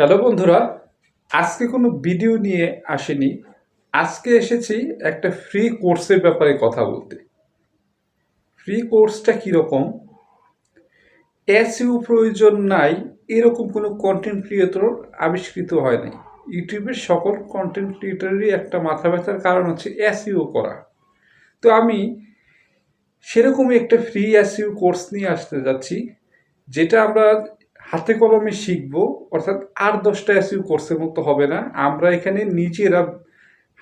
Hello বন্ধুরা, আজকে কোনো ভিডিও নিয়ে আসেনি। আজকে এসেছি একটা ফ্রি কোর্সের ব্যাপারে কথা বলতে। ফ্রি কোর্সটা কীরকম? এসইউ প্রয়োজন নাই, এরকম কোনো কন্টেন্ট ক্রিয়েটর আবিষ্কৃত হয় নাই ইউটিউবের সকল কন্টেন্ট ক্রিয়েটরেরই একটা মাথা ব্যথার কারণ হচ্ছে এসইউ করা। তো আমি সেরকমই একটা ফ্রি এসইউ কোর্স নিয়ে আসতে যাচ্ছি, যেটা আমরা হাতে কলমে শিখব, অর্থাৎ আর দশটা এসইউ কোর্সের মতো হবে না। আমরা এখানে নিজেরা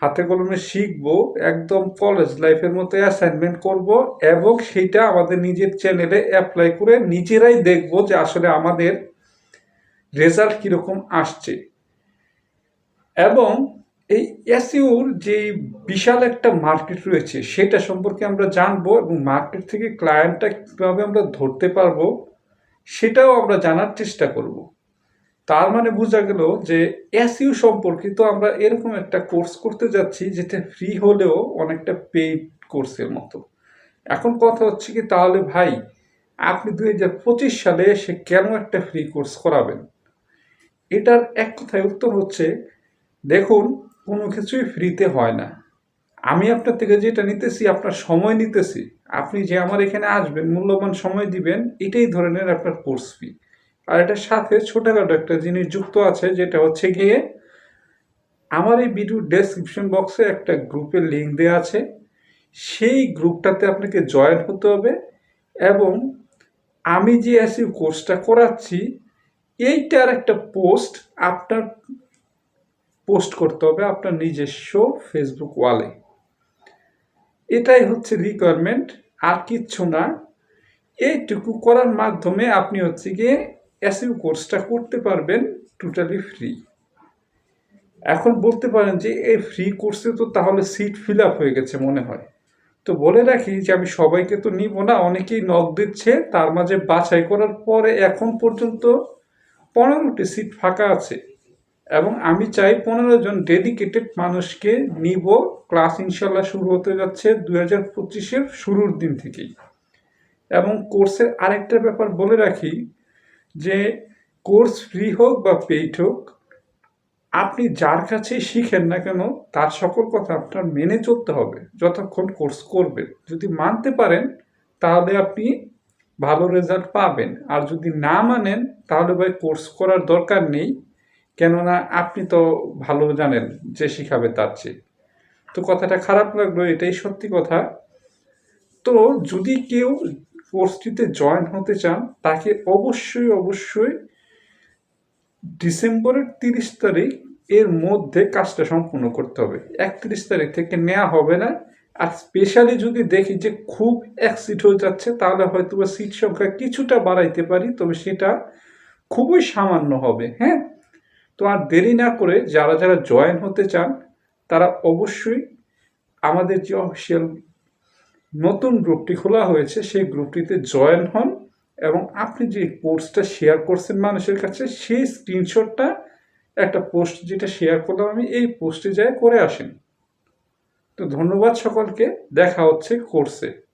হাতে কলমে শিখব, একদম কলেজ লাইফের মতো অ্যাসাইনমেন্ট করব এবং সেইটা আমাদের নিজের চ্যানেলে অ্যাপ্লাই করে নিজেরাই দেখব যে আসলে আমাদের রেজাল্ট কীরকম আসছে। এবং এই এসইউর যে বিশাল একটা মার্কেট রয়েছে, সেটা সম্পর্কে আমরা জানব এবং মার্কেট থেকে ক্লায়েন্টটা কীভাবে আমরা ধরতে পারব। সেটাও আমরা জানার চেষ্টা করব। তার মানে বোঝা গেল যে এসইউ সম্পর্কিত আমরা এরকম একটা কোর্স করতে যাচ্ছি যেটা ফ্রি হলেও অনেকটা পেইড কোর্সের মতো। এখন কথা হচ্ছে কি, তাহলে ভাই, আপনি দুই হাজার পঁচিশ সালে এসে কেন একটা ফ্রি কোর্স করাবেন? এটার এক কথায় উত্তর হচ্ছে, দেখুন, কোনো কিছুই ফ্রিতে হয় না। আমি আপনার থেকে যেটা নিতেছি, আপনার সময় নিতেছি, আপনি যে আমার এখানে আসবেন, মূল্যবান সময় দিবেন, এটাই ধরনের আপনার কোর্স ফি আর এটার সাথে ছোটোখাটো একটা জিনিস যুক্ত আছে, যেটা হচ্ছে গিয়ে আমার এই ভিডিও ডেসক্রিপশন বক্সে একটা গ্রুপের লিঙ্ক দেওয়া আছে। সেই গ্রুপটাতে আপনাকে জয়েন হতে হবে এবং আমি যে এসি কোর্সটা করাচ্ছি, এইটার একটা পোস্ট আপনার পোস্ট করতে হবে আপনার নিজস্ব ফেসবুক ওয়ালে এটাই হচ্ছে রিকোয়ারমেন্ট আর কিচ্ছু না। এইটুকু করার মাধ্যমে আপনি হচ্ছে গিয়ে এসইউ কোর্সটা করতে পারবেন টোটালি ফ্রি এখন বলতে পারেন যে এই ফ্রি কোর্সে তো তাহলে সিট ফিল আপ হয়ে গেছে মনে হয়। তো বলে রাখি যে আমি সবাইকে তো নিব না, অনেকেই নক দিচ্ছে, তার মাঝে বাছাই করার পরে এখন পর্যন্ত পনেরোটি সিট ফাঁকা আছে। এবং আমি চাই পনেরো জন ডেডিকেটেড মানুষকে নিব। ক্লাস ইনশাল্লাহ শুরু হতে যাচ্ছে দু হাজার পঁচিশের শুরুর দিন থেকেই। এবং কোর্সের আরেকটা ব্যাপার বলে রাখি যে কোর্স ফ্রি হোক বা পেইড হোক, আপনি যার কাছে শিখেন না কেন, তার সকল কথা আপনার মেনে চলতে হবে, যতক্ষণ কোর্স করবেন। যদি মানতে পারেন, তাহলে আপনি ভালো রেজাল্ট পাবেন। আর যদি না মানেন, তাহলে ভাই কোর্স করার দরকার নেই। কেননা আপনি তো ভালো জানেন যে শিখাবে তার চেয়ে। তো কথাটা খারাপ লাগল, এটাই সত্যি কথা। তো যদি কেউ কোর্সটিতে জয়েন হতে চান, তাকে অবশ্যই অবশ্যই ডিসেম্বরের তিরিশ তারিখ এর মধ্যে কাজটা সম্পূর্ণ করতে হবে। একত্রিশ তারিখ থেকে নেওয়া হবে না। আর স্পেশালি যদি দেখি যে খুব অ্যাক্সিড হয়ে যাচ্ছে, তাহলে হয়তো সিট সংখ্যা কিছুটা বাড়াইতে পারি, তবে সেটা খুবই সামান্য হবে হ্যাঁ? তো আর দেরি না করে যারা যারা জয়েন হতে চান, তারা অবশ্যই আমাদের যে অফিসিয়াল নতুন গ্রুপটি খোলা হয়েছে, সেই গ্রুপটিতে জয়েন হন এবং আপনি যে কোর্সটা শেয়ার করছেন মানুষের কাছে, সেই স্ক্রিনশটটা একটা পোস্ট যেটা শেয়ার করলাম আমি, এই পোস্টে যায় করে আসেন। তো ধন্যবাদ সকলকে, দেখা হচ্ছে কোর্সে